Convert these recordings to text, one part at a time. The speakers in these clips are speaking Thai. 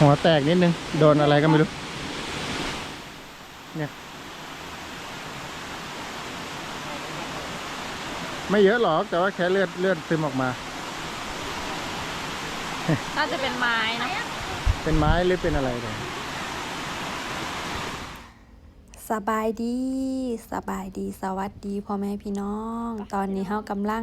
หัวแตกนิดนึง โดนอะไรก็ไม่รู้ เนี่ย ไม่เยอะหรอกแต่ว่าแค่เลือดเลือดซึมออกมา น่าจะเป็นไม้นะ เป็นไม้หรือเป็นอะไรเนี่ยสบายดี สบายดี สวัสดีพ่อแม่พี่น้อง ตอนนี้เฮากำลัง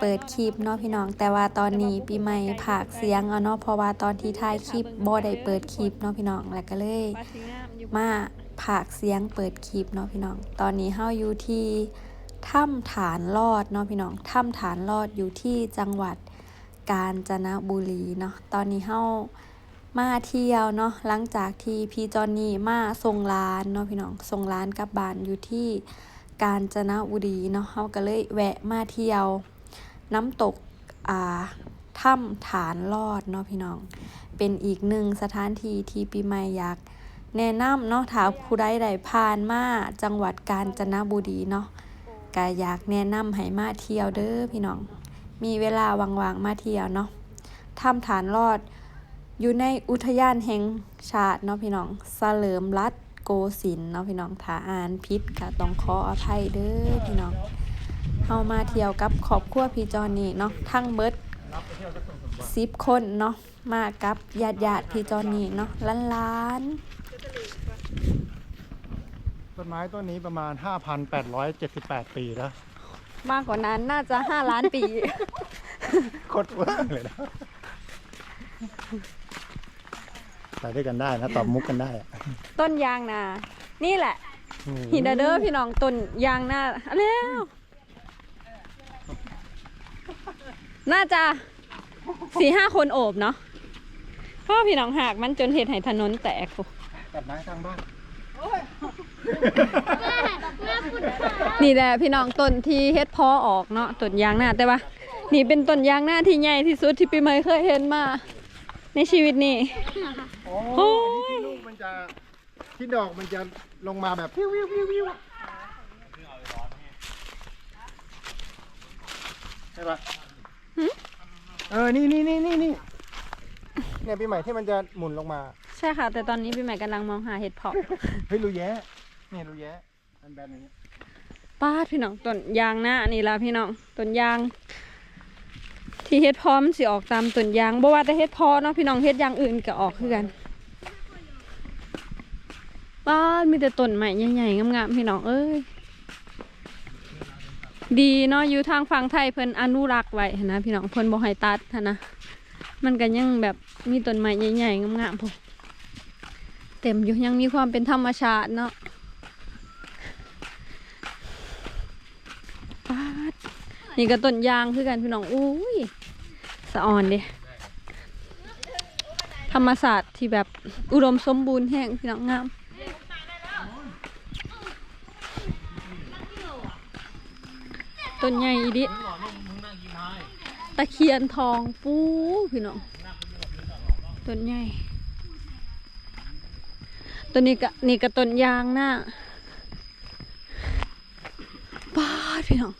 เปิดคลิปเนาะพี่น้อง แต่ว่าตอนนี้ปีใหม่ผากเสียงเอาเนาะเพราะว่าตอนที่ถ่ายคลิปบ่ได้เปิดคลิปเนาะพี่น้องแล้วก็เลยมาผากเสียงเปิดคลิปเนาะพี่น้อง ตอนนี้เฮาอยู่ที่ถ้ำฐานลอดเนาะพี่น้องถ้ำฐานลอดอยู่ที่จังหวัดกาญจนบุรีเนาะตอนนี้เฮามาเที่ยวเนาะหลังจากที่พี่จอนนี่มาส่งร้านเนาะพี่น้องส่งร้านกลับบ้านอยู่ที่ กาญจนบุรีเนาะเฮาก็เลยแวะมาเที่ยว น้ำตกอ่าถ้ำฐานลอดเนาะพี่น้อง เป็นอีกหนึ่งสถานที่ที่ปีใหม่อยากแนะนำเนาะถ้าผู้ใดได้ผ่านมาจังหวัดกาญจนบุรีเนาะก็อยากแนะนำให้มาเที่ยวเด้อพี่น้อง มีเวลาว่างๆมาเที่ยวเนาะถ้ำฐานรอดอยู่ในอุทยานแห่งชาติเนาะพี่น้องเสลิมรัต กสินทร์เนาะพี่น้องถ้าอ่านพิษก็ต้องขออภัยเด้อพี่น้องเฮามาเที่ยวกับครอบครัวพี่จอนนี่เนาะทั้งเบิดสิบคนเนาะมากับญาติญาติๆพี่จอนนี่เนาะล้านๆต้นไม้ต้นนี้ประมาณ 5,878 ปีแล้วมากกว่านั้นน่าจะห้าล้านปีโคตรเวอร์เลยนะ ไปด้วยกันได้นะตอบมุกกันได้อะต้นยางนา นี่แหละอืมหินเดอร์พี่น้องต้นยางนาเอาเร็วน่าจะสี่ห้าคนโอบเนาะเพราะว่าพี่น้องหากมันจนเหตุให้ถนนแตกโอ้ตัดไม้ทางบ้านนี่แหละพี่น้องต้นที่เฮ็ดพอออกเนาะต้นยางนาแต่ว่า นี่เป็นต้นยางนาที่ใหญ่ที่สุดที่ปีใหม่เคยเห็นมา ในชีวิตนี้ อ้โอ้ที่ลูกมันจะที่ดอกมันจะลงมาแบบวิววิววิววิวใช่ปะเออ นี่นี่นี่นี่นี่เนี่ยปีใหม่ที่มันจะหมุนลงมา ใช่ค่ะ แต่ตอนนี้ปีใหม่กำลังมองหาเห็ดเพาะ เฮ้ยรูแย้เนี่ยรูแย้อันแบนอย่างเงี้ยป้าดพี่น้องต้นยางหน้านี่ละพี่น้องต้นยาง ที่เฮ็ดพร้อมนสิออกตามต้นยางบ่ว่าแต่เฮ็ดพอเนาะพี่น้องเฮ็ดอย่างอื่นก็ออกคือกัน ป้าดมีแต่ต้นใหม่ใหญ่ๆงามๆพี่น้องเอ้ยดีเนาะอยู่ทางฝั่งไทยเพิ่นอนุรักษ์ไว้หั้นนะพี่น้องเพิ่นบ่ให้ตัดนะมันก็ยังแบบมีต้นไม้ใหญ่ๆงามๆพวกเต็มอยู่ยังมีความเป็นธรรมชาติเนาะปาดนี่ก็ต้นยางคือกันพี่น้องอุ้ยสะอ่อนเดิธรรมศาสตร์ที่แบบอุดมสมบูรณ์แห่งพี่น้องงาม ต้นใหญ่อีดิตะเคียนทองปูพี่น้องต้นใหญ่ต้นนี้ก็นี่ก็ต้นยางหน้าป้าพี่น้อง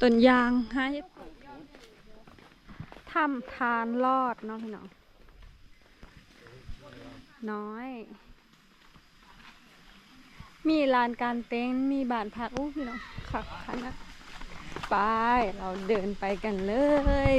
ต้นยางหาเห็ดถ้ำทานลอดเนาะพี่น้องน้อย มีลานการเต็นท์มีบ้านพักอู้พี่น้องขับคันนะ ไปเราเดินไปกันเลย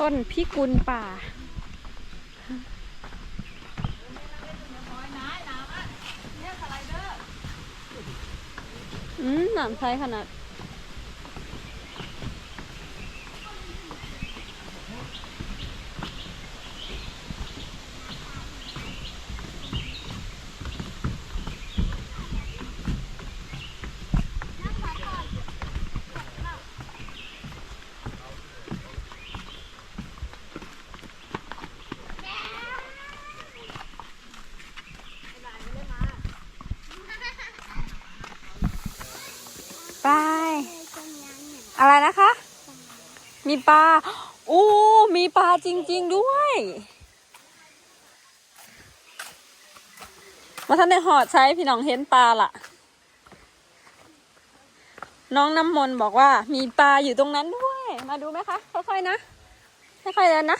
ต้นพิกุลป่า อืมหนามไซขนาด ไป อะไรนะคะ ส มี ปลาอู้มีปลาจริง ๆ ด้วยมาท่านได้หอดใช้พี่น้องเห็นปลาล่ะ น้องน้ำมนต์บอกว่า มีปลาอยู่ตรงนั้นด้วย มาดูไหมคะ ค่อยๆนะค่อยๆเดินนะ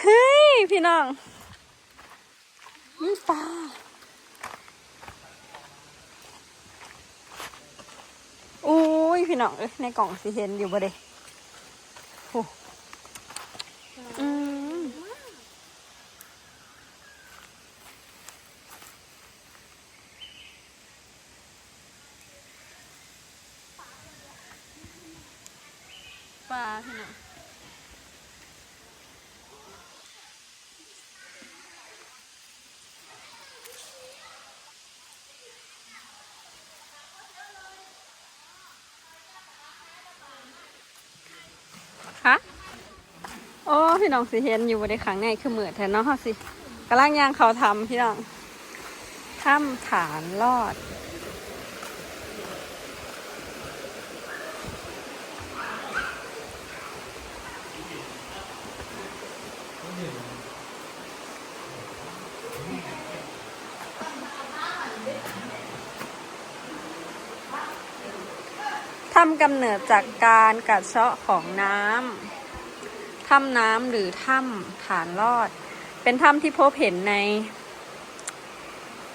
เฮ้ย พี่น้องมีปลา อุ้ยพี่น้องเอ้ยในกล่องสิเห็นอยู่บ่เด้โอ้อืมปลาพี่น้อง คะโอ้ พี่น้องสิเห็นอยู่บนขังในคือเหมือนแทนเนาะเฮาสิกำลังยางเขาทำพี่น้องถ้ำฐานลอด ถ้ำกำเนิดจากการกัดเซาะของน้ำ ถ้ำน้ำหรือถ้ำฐานลอด เป็นถ้ำที่พบเห็นใน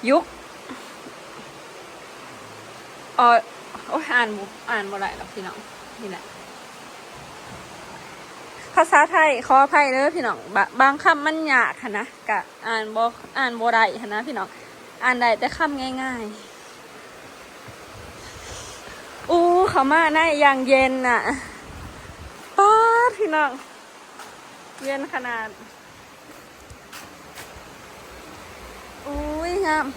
ยุคเออโอ้ยอ่านอ่านบ่ได้หรอกพี่น้องนี่แหละภาษาไทยขออภัยเด้อพี่น้องบบางคำมันยากค่ะนะกะอ่านบ่อ่านบ่ได้ค่ะนะพี่น้องอ่านได้แต่คำง่ายๆอู้เขามาหน้าอย่างเย็นน่ะป้าพี่น้อง เย็นขนาด อุ้ยงาม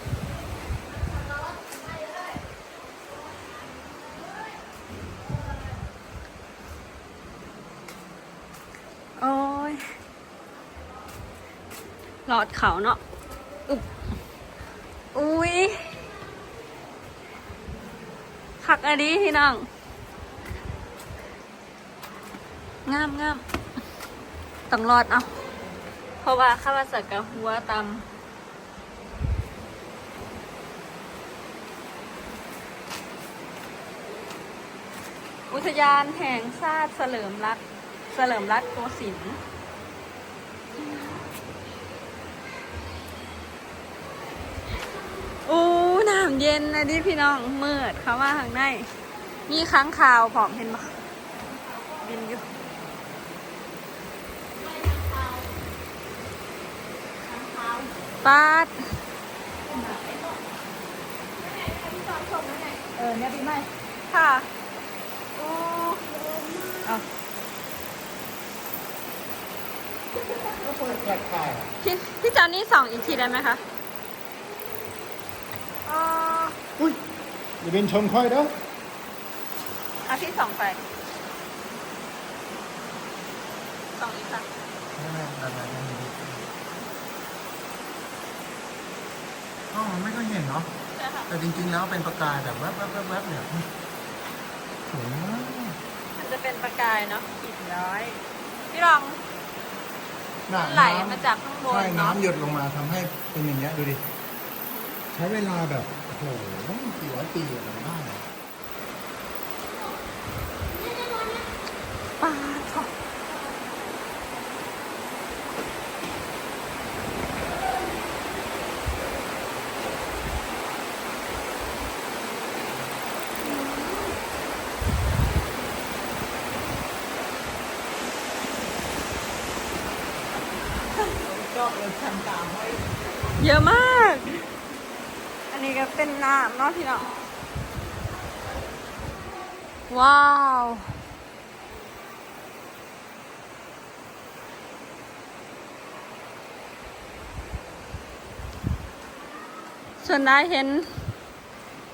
โอ้ยหลอดเขาเนาะอึบอุ้ยคักอะดีพี่น้อง งามงาม ต้องรอดเอาเพราะว่าข้าราชการหัวตำอุทยานแห่งชาติเฉลิมรัตเฉลิมรัตโกสินทร์อู้น้ำเย็นนะดิพี่น้องเมืดเขาว่าข้างใน มีค้างคาวผอมเห็นปะบินอยู่ ปาดเออเนี่ยพี่ไม่ค่ะอู้เอาก็เปิดแปลกถ่ายพี่พี่จอนนี่ส่องอีกทีได้ไหมคะอ๋ออุ้ยอย่าเป็นชมค่อยเด้อเอาพี่ส่องไปส่องอีกค่ะ อ๋อไม่ก็เห็นเนาะใช่ค่ะแต่จริง ๆ แล้วเป็นประกายแบบแวบแวบแวบแวบเนี่ยสวยมากมันจะเป็นประกายเนาะหินย้อย พี่ลองน่ะไหลน้ำมาจากข้างบนใช่เนาะน้ำหยดลงมาทำให้เป็นอย่างเงี้ยดูดิ ใช้เวลาแบบโอ้โหกี่ร้อยปีอะไรบ้างอะปาดค่ะเยอะมาก อันนี้ก็เป็น น้ำเนาะพี่น้องว้าวส่วนได้เห็น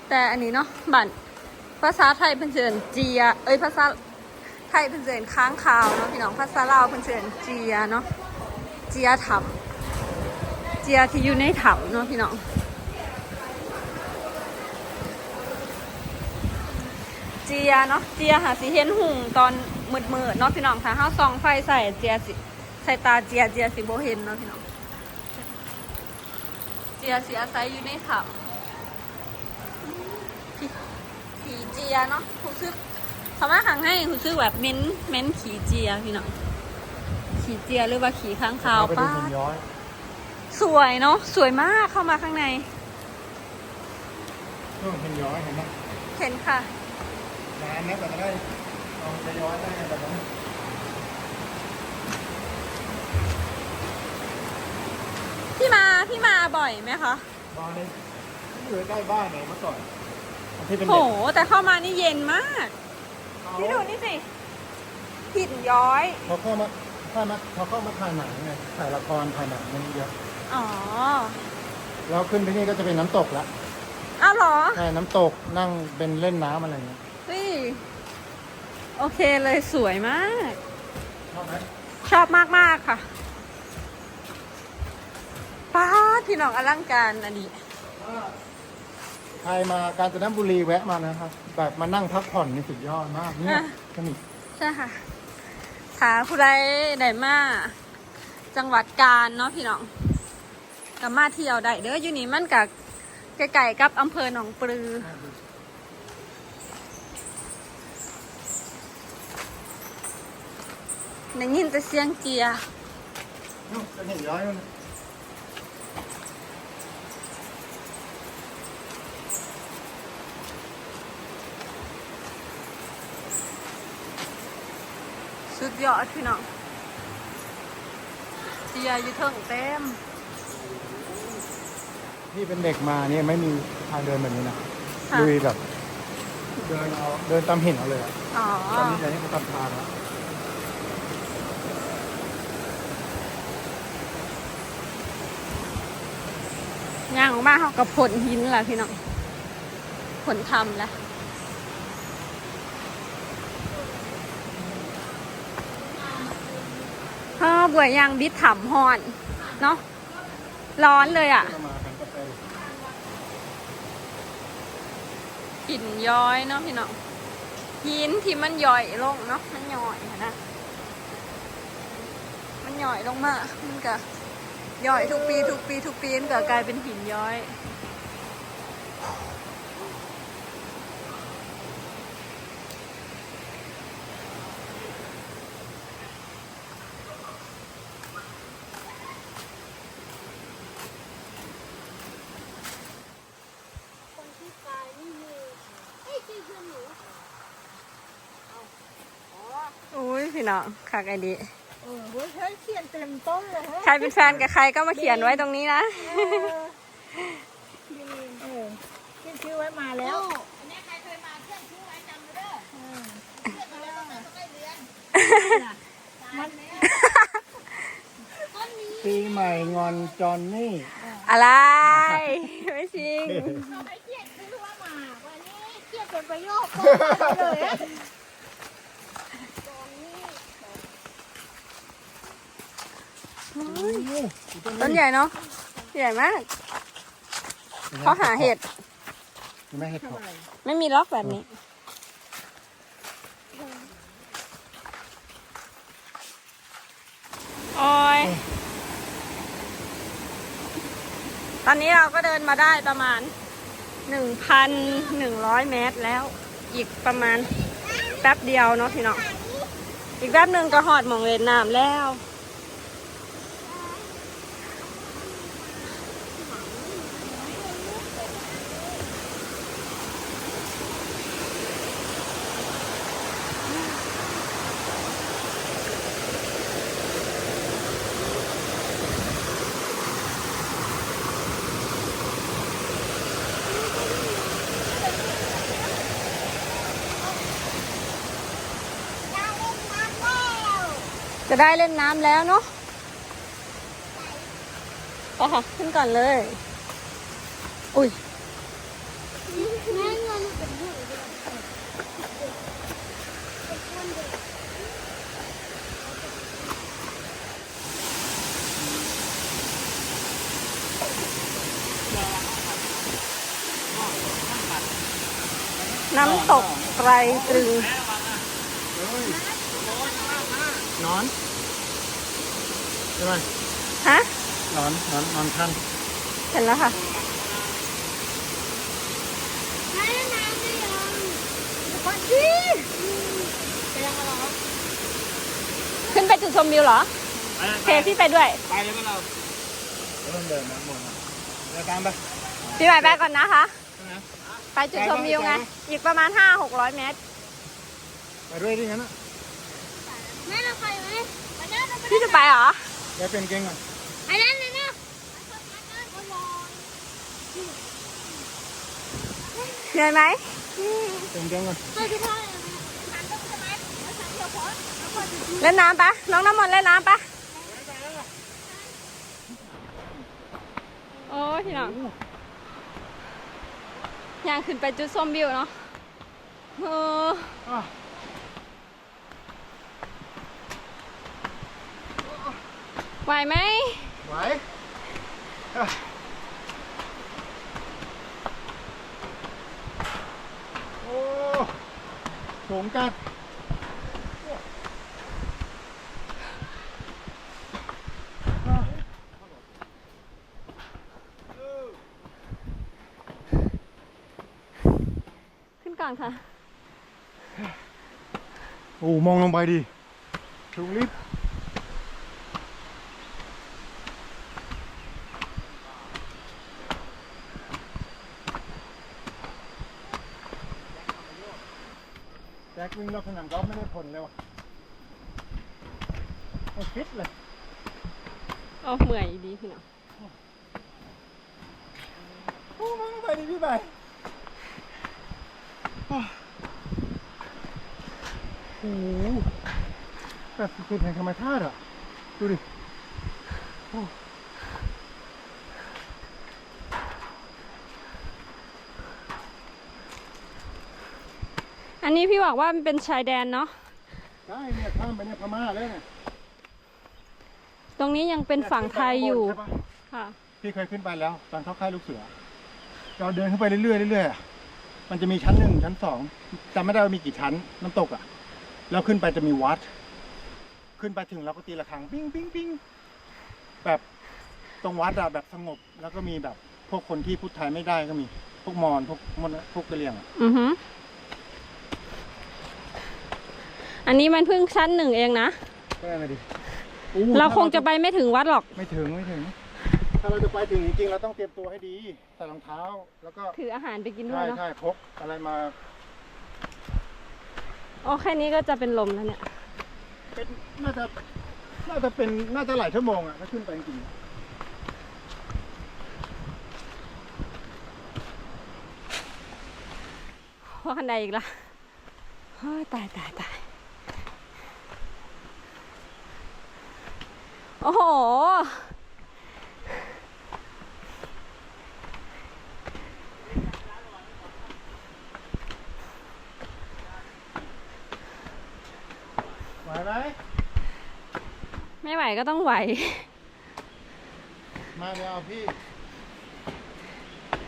แต่อันนี้เนาะบัตรภาษาไทยเป็นเสือนเจีย เอ้ยภาษาไทยเป็นเสือนค้างคาวเนาะพี่น้องภาษาลาวเป็นเสือนเจียเนาะเจียถับเจียที่อยู่ในถับเนาะพี่น้อง เจียเนาะเจียหาสิเห็นหุ่งตอนมืดๆเนาะพี่น้องถ้าเฮาส่องไฟใส่เจียสิใส่ตาเจียเจียสิบ่เห็นเนาะพี่น้องเจียสิอาศัยอยู่ในถ้ำขี่ขี่เจียเนาะรู้สึกคำว่าขังให้รู้สึกแบบเม้นเม้นขี่เจียพี่น้องขี่เจียหรือว่าขี่ค้างคาวเอไปดูป้าหินย้อยสวยเนาะสวยมากเข้ามาข้างในนู่นหินย้อยเห็นไหมเห็นค่ะ นานนะกว่าจะได้เอาจะย้อยได้แบบนั้นพี่มาพี่มาบ่อยไหมคะบ้านนี้อยู่ใกล้บ้านเนี่ยเมื่อก่อนที่เป็นโห เด็กแต่เข้ามานี่เย็นมากเขาพี่ดูนี่สิหินย้อย เขาเข้ามาเข้ามาเขาเข้ามาถ่ายหนังไงถ่ายละครถ่ายหนังมันเยอะอ๋อแล้วขึ้นไปนี่ก็จะเป็นน้ำตกละ อ้าวเหรอ ใช่น้ำตกนั่งเป็นเล่นน้ำอะไรเงี้ยเฮ้ย โอเคเลยสวยมาก ชอบไหมชอบมากมากๆค่ะป้าดพี่น้องอลังการอันนี้ ใครมากาญจนบุรีแวะมานะครับแบบมานั่งพักผ่อนนี่สุดยอดมากเนี่ยอะ สนิทใช่ค่ะถาผู้ใดได้มาจังหวัดกาญเนาะพี่น้องกับมาเที่ยวได้เด้ออยู่นี่มันกับไก่ๆกับอำเภอหนองปลือ ได้ยินแต่เสียงเกียร์นู่นเป็นหินย้อยนู่นสุดยอดพี่น้องเกียร์อยู่เทิงเต็มที่เป็นเด็กมาเนี่ยไม่มีทางเดินแบบนี้นะค่ะ ลุยแบบ เดินเอาเดินตามหินเอาเลยอะอ๋อ ตอนนี้เดี๋ยวนี้เขาทำทางแล้ว ย่างออก มาเขากับผลหินล่ะพี่น้องผลทำล้วพ่อบวยยางบิดถำหอนเนาะร้อนเลยอะก็มากันก็ไปหินย้อยเนาะพี่น้องหินที่มันย่อยลงเนาะมันย่อยนะมันย่อยลงมามันก็ ย่อยทุกปี ทุกปี ทุกปีมันก็กลายเป็นหินย้อย คนที่ตายนี่มีเอ้ยคือคือหนูอุ้ยพี่น้องคักไอดี เออเฮ้ยเฮ้ยเขียนเต็มต้นเลยฮะใครเป็นแฟนกับใครก็มาเขียนไว้ตรงนี้นะ เออขึ้นชื่อไว้มาแล้วปีใหม่งอนจอนนี่ อะไร ไม่จริง เราไปเขียนชื่อว่ามาวันนี้เขียนเป็นประโยคก็เลยอะ ต้นใหญ่เนาะใหญ่มากเขาหาเห็ดเห็นไหมเห็ดเผาะไม่มีล็อกแบบนี้โอ้ยตอนนี้เราก็เดินมาได้ประมาณ1,100เมตรแล้ว อีกประมาณแป๊บเดียวเนาะพี่น้องอีกแป๊บหนึ่งก็หอดหมองเล่นน้ำแล้ว ได้เล่นน้ำแล้วเนาะไปค่ะขึ้นก่อนเลย อุ้ยน้ำตกไตรตรึง นอนใช่ไหมฮะนอนนอนนอนทันเห็นแล้วค่ะน้ำน้ำไม่ยอมเดี๋ยวก่อนสิจะยังไงหรอขึ้นไปจุดชมวิวเหรอโอเคพี่ไปด้วย ไปเลยก็เราเริ่มเดินนะหมดเดินตามไปพี่ใหม่ไปก่อนนะคะนะไปจุดชมวิวไงไปปะอีกประมาณ5-600เมตร ไปด้วยดิงั้นนะ แม่เราไปไหมไปนั่นไปพี่จะไปเหรอเดี๋ยวเป็นเก่งก่อนไปนั่นเลยนะคนรอเหนื่อยไหมเป็นเก่งก่อนไปที่ท่าเลยหันไปทำไมแล้วฉันเดี๋ยวขอแล้วก็จะเล่นน้ำปะน้องน้ำมนต์เล่นน้ำปะโอ้ยพี่น้องอยางขึ้นไปจุดชมวิวเนาะเออ อะ ไหวไหมไหวอะโอ้สูงจัดขึ้นก่อนค่ะ โอ้ มองลงไปดิสูงลิฟต์แจ็ควิ่งรอบส นามกอล์ฟไม่ได้ผลเลยว่ะไม่ฟิตเลยเอาเมื่อยดีพี่น้องโอ้มองลงไปดิพี่ใบโอ้โหแบบสุดๆแห่งธรรมชาติอะ ดูดิอันนี้พี่บอกว่ามันเป็นชายแดนเนาะ ได้เนี่ยข้ามไปเนี่ยพม่าแล้วเนี่ยตรงนี้ยังเป็นฝั่งไทยอยู่ใช่ปะค่ะ พี่เคยขึ้นไปแล้ว ตอนเข้าค่ายลูกเสือ เราเดินขึ้นไปเรื่อยๆเรื่อยๆอะมันจะมีชั้นหนึ่งชั้นสองจำไม่ได้ว่ามีกี่ชั้นน้ำตกอะแล้วขึ้นไปจะมีวัด ขึ้นไปถึงเราก็ตีระฆังปิ้งปิ้งปิ้งแบบตรงวัดอะแบบสงบ แล้วก็มีแบบพวกคนที่พูดไทยไม่ได้ก็มี พวกมอญพวกมนพวกกะเหรี่ยงอะ อือฮึ อันนี้มันเพิ่งชั้นหนึ่งเองนะก็ได้มาดิเราคงจะไปไม่ถึงวัดหรอก ไม่ถึงไม่ถึง ถ้าเราจะไปถึงจริงๆเราต้องเตรียมตัวให้ดีใส่รองเท้าแล้วก็ถืออาหารไปกินด้วใช่ยเนาะใช่พกอะไรมาอ๋อแค่นี้ก็จะเป็นลมแล้วเนี่ย เป็นน่าจะน่าจะเป็นน่าจะหลายชั่วโมงอะถ้าขึ้นไปจริงเพราะคันใดอีกละเฮ้ยตายตายตาย โอ้โหๆไหวไหมไม่ไหวก็ต้องไหว มาเดี๋ยวเอาพี่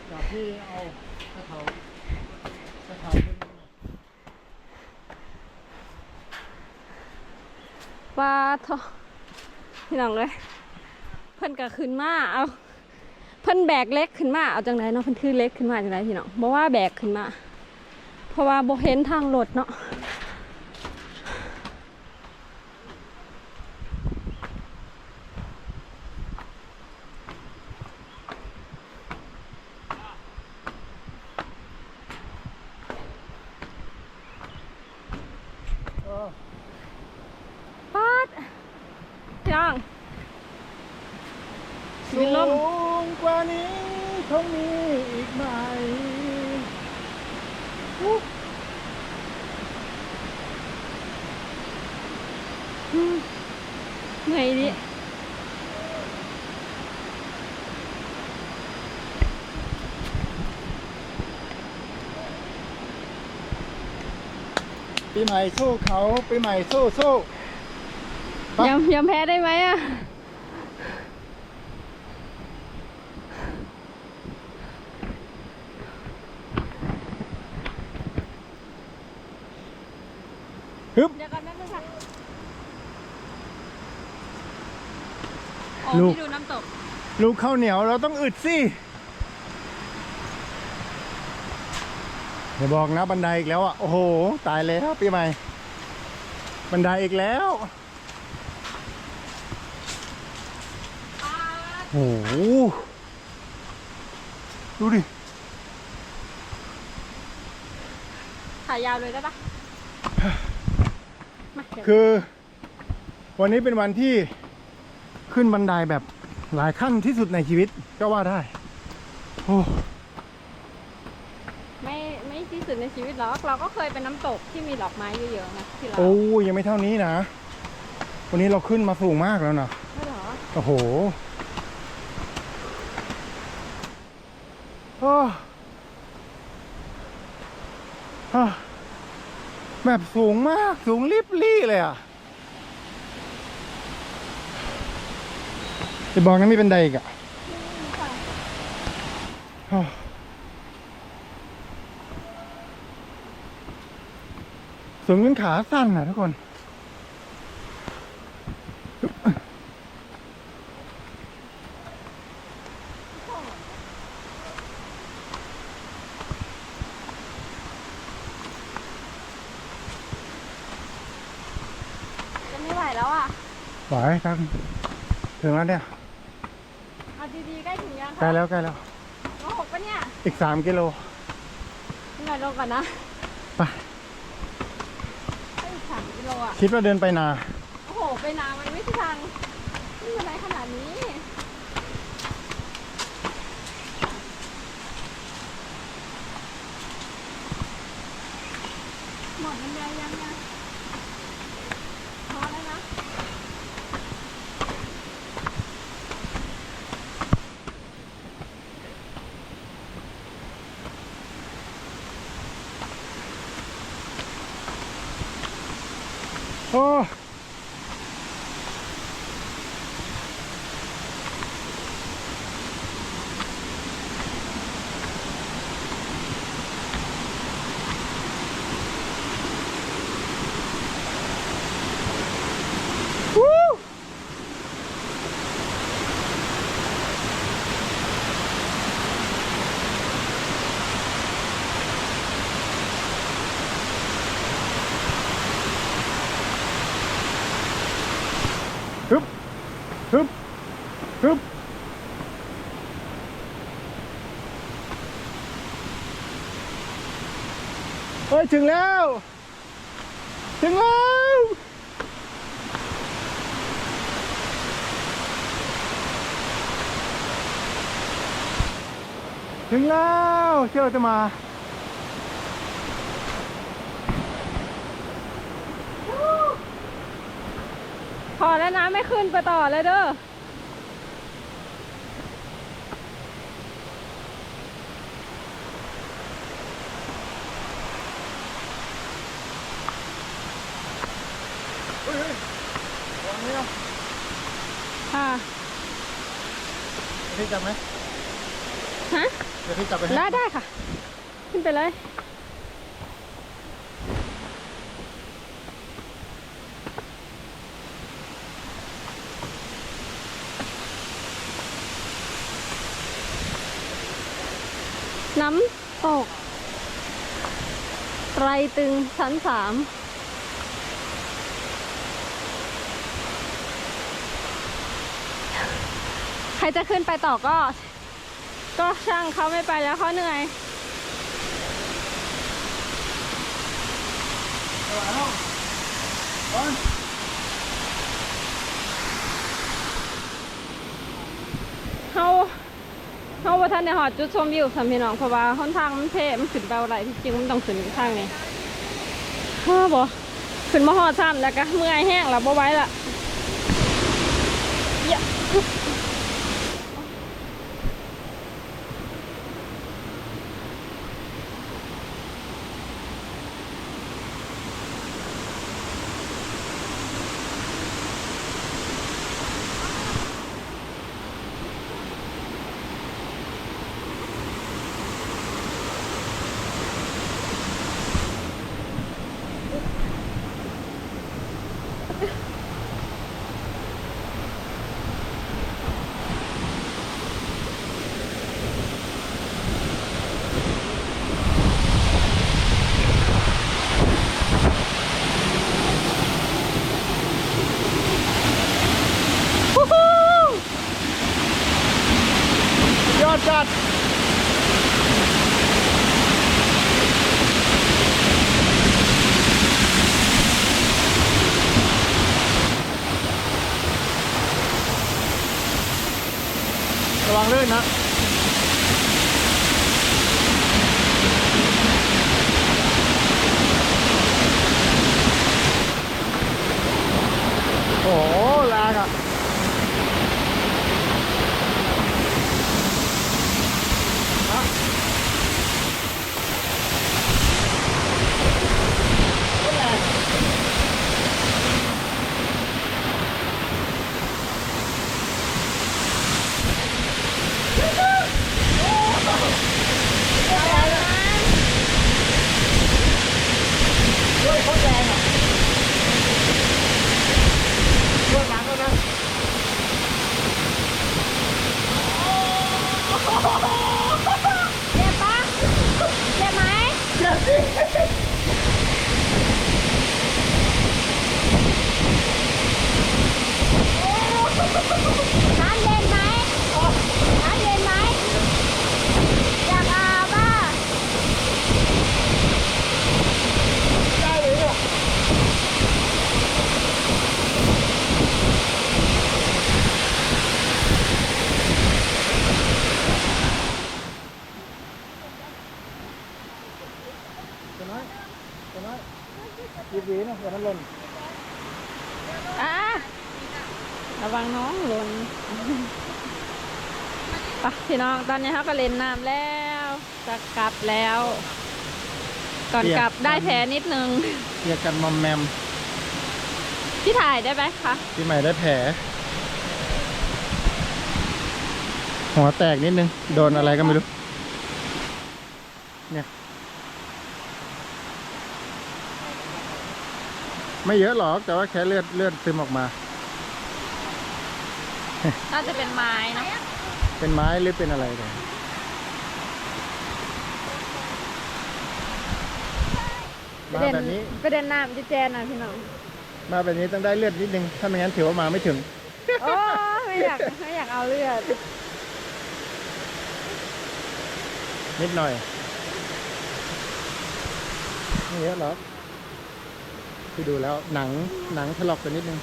เดี๋ยวพี่เอากระเถากระเถาขึ้นมาปลาทอ พี่น้องเลยเพิ่นก็ขึ้นมาเอาเพิ่นแบกเล็กขึ้นมาเอาจังไรเนาะเพิ่นคือเล็กขึ้นมาจังไรพี่น้องบอกว่าแบกขึ้นมา เพราะว่าโบเห็นทางรถเนาะ เออ ปาดพี่น้อง สู มีลม งกว่านี้คงมีอีกไหม เหนื่อยดิปีใหม่สู้เขาปีใหม่สู้สู้ปะยอมยอมแพ้ได้ไหมอะ ฮึบ เดี๋ยวกันนั่นนึงค่ะอ๋อลูกพี่ดูน้ำตก ลูกข้าวเหนียวเราต้องอึดสิอย่าบอกนะบันไดอีกแล้วอะ โอ้โห ตายแล้วปีใหม่ บันไดอีกแล้ว โอ้โห ดูดิถ่ายยาวเลยได้ปะมาเดี๋ยว คือวันนี้เป็นวันที่ขึ้นบันไดแบบหลายขั้นที่สุดในชีวิตก็ว่าได้ โอ้ ไม่ไม่ที่สุดในชีวิตหรอกเราก็เคยเป็นน้ำตกที่มีดอกไม้เยอะๆนะที่เราโอ้ยังไม่เท่านี้นะ วันนี้เราขึ้นมาสูงมากแล้วนะใช่เหรอโอ้โหโอ้อะ แบบสูงมาก สูงลิบลี่เลยอะจะบอกนะมีเป็นใดอีกอะสูงจนขาสั้นอะทุกคน จะไม่ไหวแล้วอะ ไหวครับถึงแล้วเนี่ยเอาดีๆใกล้ถึงยังใกล้แล้วใกล้แล้วโอ้หกปะเนี่ยอีกสามกิโลหน่อยลงก่อนนะไปให้อีกสามกิโลอะ คิดว่าเดินไปนา โอ้โห ไปนามันไม่ใช่ทางนี่มันไรขนาดนี้ หมดมันยังยังยังพอแล้วนะ โยถึงแล้ว ถึงแล้ว ถึงแล้วเชื่อเราจะมาพอแล้วนะไม่ขึ้นไปต่อเลยเด้อ เฮ้ยเฮ้ยวางนี่นะ ค่ะ พี่จับไหมฮะเดี๋ยวพี่จับไปให้ได้ได้ค่ะ ขึ้นไปเลย น้ำตกไตรตึงชั้นสาม ใครจะขึ้นไปต่อก็ ก็ช่างเขาไม่ไปแล้วเขาเหนื่อยเขาเขาว่าท่านในหอดจุดชมวิวสามพี่น้องเพราะว่าค่อนทางมันเท่มันขึ้นไปอะไรที่จริงมันต้องขึ้นทางนี้ฮ้อบ่ขึ้นมาหอดซ้ำแล้วก็เมื่อยแห้งแล้วบ่ไว้ละ ตอนนี้เขาก็เล่นน้ำแล้วจะกลับแล้ว ก่อนกลับได้แผลนิดนึงเกียร์กันมอมแมมพี่ถ่ายได้ไหมคะพี่ใหม่ได้แผล หัวแตกนิดนึง โดนอะไรก็ไม่รู้ เนี่ย ไม่เยอะหรอกแต่ว่าแค่เลือดเลือดซึมออกมา น่าจะเป็นไม้เนอะ เป็นไม้หรือเป็นอะไรเนี่ยมาแบบนี้ประเด็นน้ำจะแจนนะพี่น้อง มาแบบนี้ต้องได้เลือดนิดนึง ถ้าไม่งั้นถือว่ามาไม่ถึง โอ้ไม่อยากไม่อยากเอาเลือด นิดหน่อย ไม่เยอะหรอกพี่ดูแล้วหนังหนังถลอกไปนิดนึง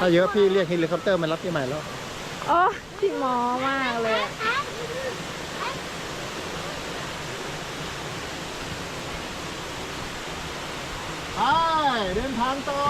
ถ้าเยอะพี่เรียกเฮลิคอปเตอร์มารับพี่ใหม่แล้ว โอ้ที่หมอมากเลย ไปเดินทางต่อ